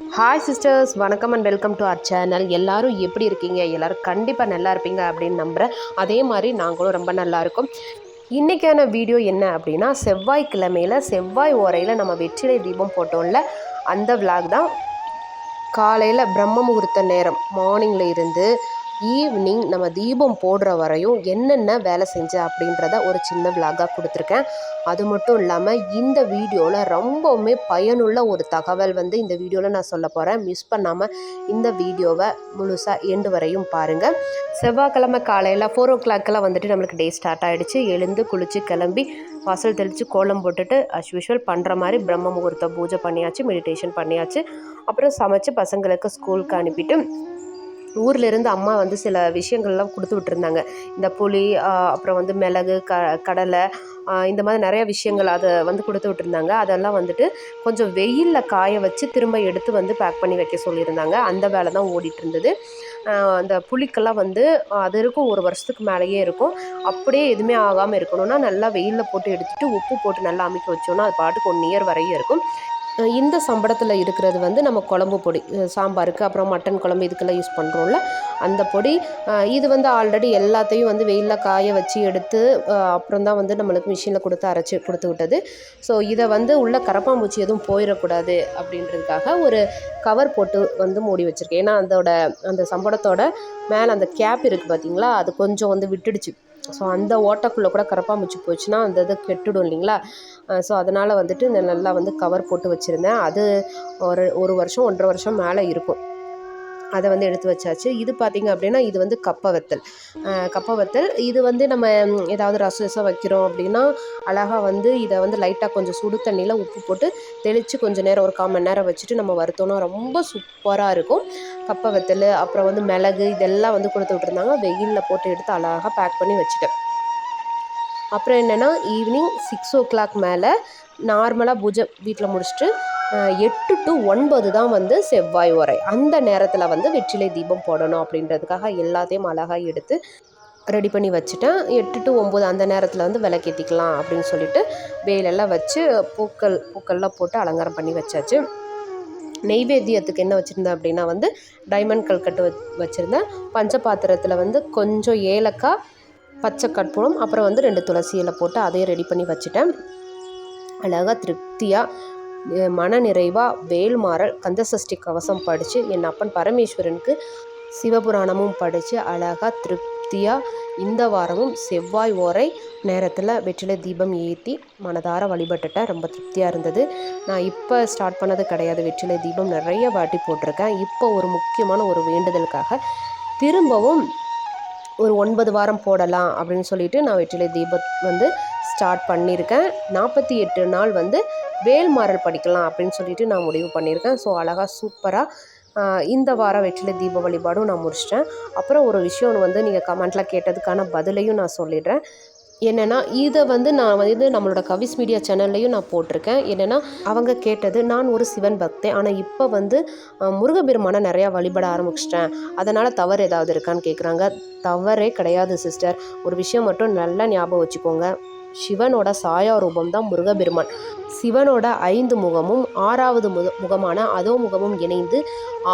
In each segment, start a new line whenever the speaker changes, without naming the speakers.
Hi sisters வணக்கம் and welcome to our channel எல்லோரும் எப்படி இருக்கீங்க? எல்லோரும் கண்டிப்பாக நல்லா இருப்பீங்க அப்படின்னு நம்புகிறேன் அதே மாதிரி நாங்களும் ரொம்ப நல்லா இருக்கோம். இன்றைக்கான வீடியோ என்ன அப்படின்னா செவ்வாய்க்கிழமையில் செவ்வாய் ஓரையில் நம்ம வெற்றிலை தீபம் போட்டோம்ல அந்த விளாக் தான். காலையில் பிரம்ம முகூர்த்த நேரம் மார்னிங்கில் இருந்து ஈவினிங் நம்ம தீபம் போடுற வரையும் என்னென்ன வேலை செஞ்சேன் அப்படின்றத ஒரு சின்ன விலாகாக கொடுத்துருக்கேன். அது மட்டும் இல்லாமல் இந்த வீடியோவில் ரொம்பவுமே பயனுள்ள ஒரு தகவல் வந்து இந்த வீடியோவில் நான் சொல்ல போகிறேன் மிஸ் பண்ணாமல் இந்த வீடியோவை முழுசாக எண்டு வரையும் பாருங்கள் செவ்வாய்க்கிழமை காலையில் ஃபோர் ஓ கிளாக்கெல்லாம் வந்துட்டு நம்மளுக்கு டே ஸ்டார்ட் ஆகிடுச்சு எழுந்து குளித்து கிளம்பி வாசல் தெளித்து கோலம் போட்டுட்டு அஸ் யூஷுவல் பண்ணுற மாதிரி பிரம்ம முகூர்த்த பூஜை பண்ணியாச்சு மெடிடேஷன் பண்ணியாச்சு. அப்புறம் சமைச்சு பசங்களுக்கு ஸ்கூலுக்கு அனுப்பிட்டு ஊர்லேருந்து அம்மா வந்து சில விஷயங்கள்லாம் கொடுத்து விட்டுருந்தாங்க. இந்த புளி அப்புறம் வந்து மிளகு க கடலை இந்த மாதிரி நிறைய விஷயங்கள் அதை வந்து கொடுத்து விட்டுருந்தாங்க. அதெல்லாம் வந்துட்டு கொஞ்சம் வெயிலில் காய வச்சு திரும்ப எடுத்து வந்து பேக் பண்ணி வைக்க சொல்லியிருந்தாங்க. அந்த வேலை தான் ஓடிட்டு இருந்தது அந்த புளிக்கெல்லாம் வந்து அது இருக்கும் ஒரு வருஷத்துக்கு மேலேயே இருக்கும். அப்படியே எதுவுமே ஆகாமல் இருக்கணும்னா நல்லா வெயிலில் போட்டு எடுத்துகிட்டு உப்பு போட்டு நல்லா அமைக்க வச்சோன்னா அது பாட்டுக்கு ஒன் இயர் வரையும் இருக்கும். இந்த சம்படத்தில் இருக்கிறது வந்து நம்ம குழம்பு பொடி சாம்பாருக்கு அப்புறம் மட்டன் குழம்பு இதுக்கெல்லாம் யூஸ் பண்ணுறோம்ல அந்த பொடி இது வந்து ஆல்ரெடி எல்லாத்தையும் வந்து வெயிலில் காய வச்சு எடுத்து அப்புறம் தான் வந்து நம்மளுக்கு மிஷினில் கொடுத்து அரைச்சி கொடுத்து விட்டது. ஸோ இதை வந்து உள்ள கரப்பாம்பூச்சி எதுவும் போயிடக்கூடாது அப்படின்றதுக்காக ஒரு கவர் போட்டு வந்து மூடி வச்சுருக்கேன். ஏன்னா அதோட அந்த சம்பளத்தோட மேலே அந்த கேப் இருக்குது பார்த்தீங்களா அது கொஞ்சம் வந்து விட்டுடுச்சு. ஸோ அந்த ஓட்டைக்குள்ளே கூட கரப்பாம்பூச்சி போச்சுன்னா அந்த இது கெட்டுடும் இல்லைங்களா? ஸோ அதனால் வந்துட்டு நான் நல்லா வந்து கவர் போட்டு வச்சுருந்தேன். அது ஒரு ஒரு வருஷம் ஒன்றரை வருஷம் மேலே இருக்கும். அதை வந்து எடுத்து வச்சாச்சு. இது பார்த்திங்க அப்படின்னா இது வந்து கப்பை வத்தல் கப்பை வத்தல் இது வந்து நம்ம ஏதாவது ரசம் ரசம் வைக்கிறோம் அப்படின்னா அழகாக வந்து இதை வந்து லைட்டாக கொஞ்சம் சுடு தண்ணியில் உப்பு போட்டு தெளித்து கொஞ்சம் நேரம் ஒரு கால் மணி நேரம் வச்சுட்டு நம்ம வறுத்தோம்னா ரொம்ப சூப்பராக இருக்கும். கப்பை வத்தல் அப்புறம் வந்து மிளகு இதெல்லாம் வந்து கொடுத்து விட்டுருந்தாங்க. வெயிலில் போட்டு எடுத்து அழகாக பேக் பண்ணி வச்சுட்டேன். அப்புறம் என்னென்னா ஈவினிங் சிக்ஸ் ஓ கிளாக் மேலே நார்மலாக பூஜை வீட்டில் முடிச்சுட்டு எட்டு டு ஒன்பது தான் வந்து செவ்வாய் உரை. அந்த நேரத்தில் வந்து வெற்றிலை தீபம் போடணும் அப்படின்றதுக்காக எல்லாத்தையும் அழகாக எடுத்து ரெடி பண்ணி வச்சுட்டேன். எட்டு டு ஒம்பது அந்த நேரத்தில் வந்து விளக்கேற்றிக்கலாம் அப்படின்னு சொல்லிட்டு வேலெல்லாம் வச்சு பூக்கள் பூக்கள்லாம் போட்டு அலங்காரம் பண்ணி வச்சாச்சு. நெய்வேத்தியத்துக்கு என்ன வச்சுருந்தேன் அப்படின்னா வந்து டைமண்ட் கல்கட்டு வச் வச்சுருந்தேன். பஞ்ச பாத்திரத்தில் வந்து கொஞ்சம் ஏலக்காய் பச்சை கற்பூரம் அப்புறம் வந்து ரெண்டு துளசி இலை போட்டு அதையும் ரெடி பண்ணி வச்சுட்டேன். அழகாக திருப்தியாக மன நிறைவாக வேல்மாறல் கந்தசஷ்டி கவசம் படித்து என் அப்பன் பரமேஸ்வரனுக்கு சிவபுராணமும் படித்து அழகாக திருப்தியாக இந்த வாரமும் செவ்வாய் ஓரை நேரத்தில் வெற்றிலை தீபம் ஏற்றி மனதார வழிபட்டுட்டேன் ரொம்ப திருப்தியாக இருந்தது. நான் இப்போ ஸ்டார்ட் பண்ணது கிடையாது. வெற்றிலை தீபம் நிறைய வாட்டி போட்டிருக்கேன். இப்போ ஒரு முக்கியமான ஒரு வேண்டுதலுக்காக திரும்பவும் ஒரு ஒன்பது வாரம் போடலாம் அப்படின்னு சொல்லிட்டு நான் வெற்றிலை தீபம் வந்து ஸ்டார்ட் பண்ணியிருக்கேன். நாற்பத்தி எட்டு நாள் வந்து வேல்மாறல் படிக்கலாம் அப்படின்னு சொல்லிட்டு நான் முடிவு பண்ணியிருக்கேன். ஸோ அழகாக சூப்பராக இந்த வாரம் வெற்றிலை தீப வழிபாடும் நான் முடிச்சிட்டேன். அப்புறம் ஒரு விஷயம் வந்து நீங்கள் கமெண்ட்டில் கேட்டதுக்கான பதிலையும் நான் சொல்லிடுறேன். என்னென்னா இதை வந்து நான் வந்து நம்மளோட கவிஸ் மீடியா சேனல்லையும் நான் போட்டிருக்கேன். என்னென்னா அவங்க கேட்டது நான் ஒரு சிவன் பக்தே ஆனால் இப்போ வந்து முருகபெருமானை நிறையா வழிபட ஆரம்பிச்சிட்டேன். அதனால் தவறு ஏதாவது இருக்கான்னு கேட்குறாங்க தவறே கிடையாது சிஸ்டர். ஒரு விஷயம் மட்டும் நல்லா ஞாபகம் வச்சுக்கோங்க. சிவனோட சாயா ரூபம் தான் முருகபெருமான் சிவனோட ஐந்து முகமும் ஆறாவது முக முகமான அதோ முகமும் இணைந்து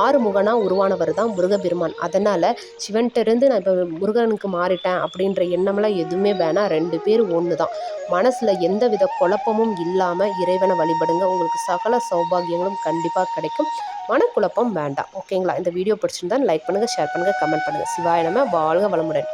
ஆறு முகனா உருவானவர் தான் முருகபெருமான் அதனால் சிவன்கிட்டருந்து நான் இப்போ முருகனுக்கு மாறிட்டேன் அப்படின்ற எண்ணம்லாம் எதுவுமே வேணாம். ரெண்டு பேர் ஒன்று தான் மனசில் எந்த வித குழப்பமும் இல்லாமல் இறைவனை வழிபடுங்க. உங்களுக்கு சகல சௌபாகியங்களும் கண்டிப்பாக கிடைக்கும். மனக்குழப்பம் வேண்டாம். ஓகேங்களா? இந்த வீடியோ பிடிச்சிருந்தா லைக் பண்ணுங்கள் ஷேர் பண்ணுங்கள் கமெண்ட் பண்ணுங்கள் சிவாய வாழ்க வளமுடன்.